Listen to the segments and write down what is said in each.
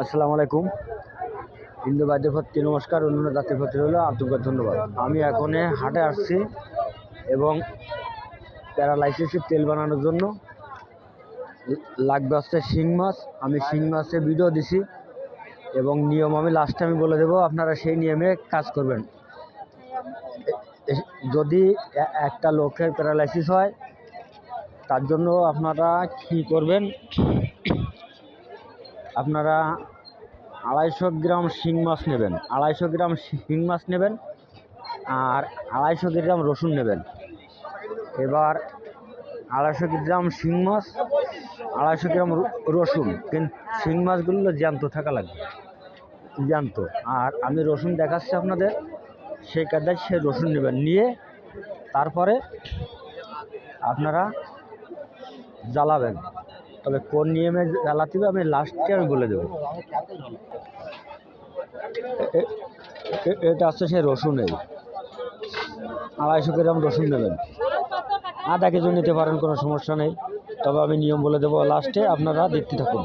আসসালামু আলাইকুম। হিন্দু বাদ্যের প্রতি নমস্কার। অন্য জাতির প্রতি হলো আন্তরিক ধন্যবাদ। আমি এখন হাটে আসছি এবং প্যারালাইসিসের তেল বানানোর জন্য লাগবে হচ্ছে শিং মাছ। আমি শিং মাছের ভিডিও দিছি এবং নিয়ম আমি লাস্টে আমি বলে দেবো, আপনারা সেই নিয়মে কাজ করবেন। যদি একটা লোকের প্যারালাইসিস হয়, তার জন্য আপনারা কী করবেন? আপনারা আড়াইশো গ্রাম শিং মাছ নেবেন। আড়াইশো গ্রাম শিং মাছ নেবেন আর আড়াইশো গ্রাম রসুন নেবেন। এবার আড়াইশো গ্রাম শিং মাছ, আড়াইশো গ্রাম রসুন। কিন্তু শিং মাছগুলো জ্যান্ত থাকা লাগবে। জ্যান্ত। আর আমি রসুন দেখাচ্ছি আপনাদের। সেই কাদায় সে রসুন নেবেন। নিয়ে তারপরে আপনারা জ্বালাবেন। তবে কোন নিয়মে জ্বালাতে হবে, আমি লাস্টে আমি বলে দেবো। এটা হচ্ছে সেই রসুন এই। আড়াইশো গ্রাম রসুন নেবেন। আধা কেজি নিতে পারেন, কোনো সমস্যা নেই। তবে আমি নিয়ম বলে দেবো লাস্টে আপনারা দেখতে থাকুন।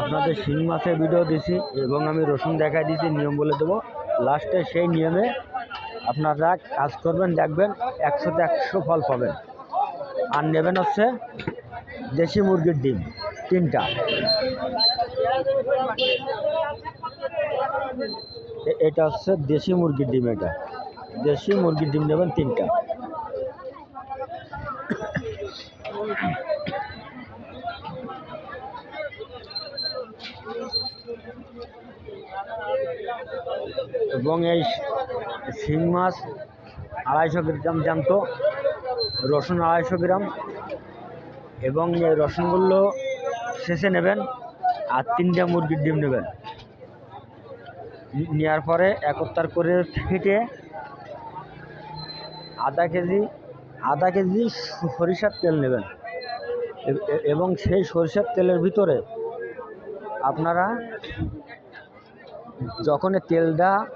আপনাদের শিং মাছের ভিডিও দিছি এবং আমি রসুন দেখাই দিয়েছি নিয়ম বলে দেবো। লাস্টে সেই নিয়মে আপনারা কাজ করবেন, দেখবেন একশোতে একশো ফল পাবেন। আর নেবেন হচ্ছে দেশি মুরগির ডিম, তিনটা। এটা হচ্ছে দেশি মুরগির ডিম এটা। দেশি মুরগির ডিম নেবেন তিনটা। এবং এই শিং মাছ আড়াইশো গ্রাম জ্যান্ত, রসুন আড়াইশো গ্রাম এবং এই রসুনগুলো শেষে নেবেন আর তিনটা মুরগির ডিম নেবেন। নেওয়ার পরে একত্তর করে ফেটে আধা কেজি আধা কেজি সরিষার তেল নেবেন। এবং সেই সরিষার তেলের ভিতরে আপনারা যখন তেলটা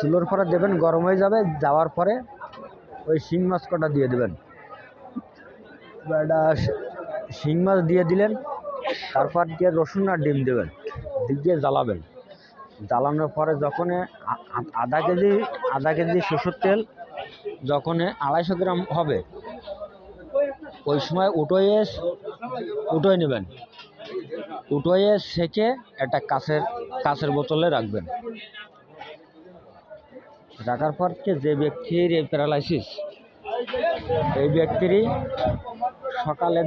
চুলোর পরে দেবেন, গরম হয়ে যাবে যাওয়ার পরে ওই শিং মাছ কটা দিয়ে দেবেন। এটা শি- মাছ দিয়ে দিলেন, তারপর দিয়ে রসুন আর ডিম দেবেন, দিয়ে জ্বালাবেন। জ্বালানোর পরে যখন আধা কেজি আধা কেজি সরষের তেল যখন আড়াইশো গ্রাম হবে, ওই সময় উটোয়ে উঠোয় নেবেন। উটোয়ে সেকে একটা কাছের কাছের বোতলে রাখবেন। রাখার পর যে ব্যক্তির এই প্যারালাইসিস, এই ব্যক্তিরই সকালে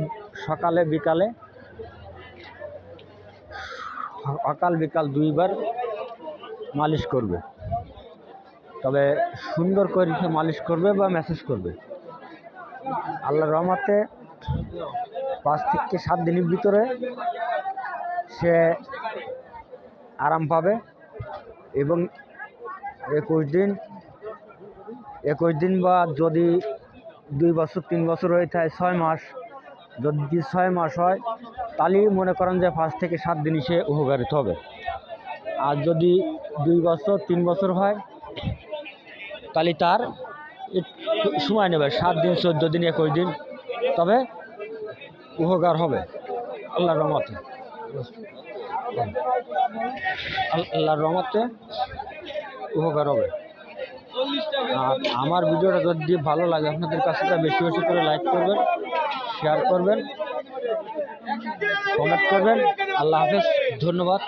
সকালে বিকালে, সকাল বিকাল দুইবার মালিশ করবে। তবে সুন্দর করে মালিশ করবে বা মেসেজ করবে। আল্লাহ রহমাতে পাঁচ থেকে সাত দিনের ভিতরে সে আরাম পাবে এবং একুশ দিন একুশ দিন বা যদি দুই বছর, তিন বছর হয়ে থাকে, ছয় মাস, যদি ছয় মাস হয়, তাহলেই মনে করেন যে পাঁচ থেকে সাত দিনই সে উপকারিত হবে। আর যদি দুই বছর, তিন বছর হয়, তাহলে তার সময় নেবে, সাত দিন, চোদ্দ দিন, একুশ দিন, তবে উপকার হবে, আল্লাহর রহমতে। আল্লাহর রহমতে উপকার হবে। আর আমার ভিডিওটা যদি ভালো লাগে আপনাদের কাছে বেশি বেশি করে লাইক করবেন শেয়ার করবেন কমেন্ট করবেন। আল্লাহ হাফেজ ধন্যবাদ।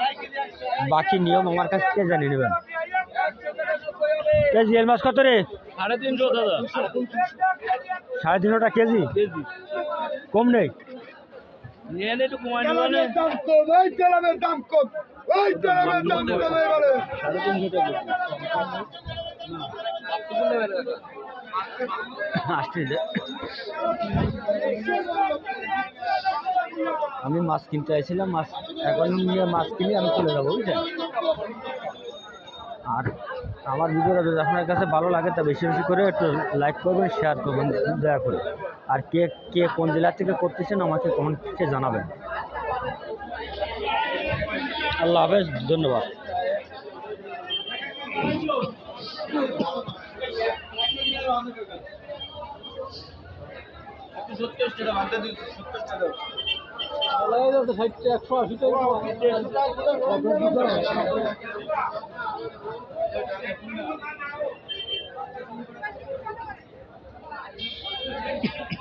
বাকি নিয়ম আমার কাছ থেকে জানিয়ে নেবেন। কেজি এর মাছ কত রে? সাড়ে তিনশো দাদা। সাড়ে তিনশোটা কেজি। কম নেই? নিয়ে নে একটু কমাই নেবে দাম কম এই তেলাবের দাম কম এই তেলাবের দাম কম এবারে সাড়ে তিনশো টাকা। আমি মাছ কিনতে চাইছিলাম মাছ এখন নিয়ে মাছ কিনে আমি চলে যাব বুঝলেন আর আমার ভিডিওটা যদি আপনার কাছে ভালো লাগে তা বেশি বেশি করে একটু লাইক করবেন শেয়ার করবেন দয়া করে। আর কে কে কোন জেলা থেকে করতেছেন আমাকে কমেন্টে জানাবেন আল্লাহ হাফেজ ধন্যবাদ একশো you.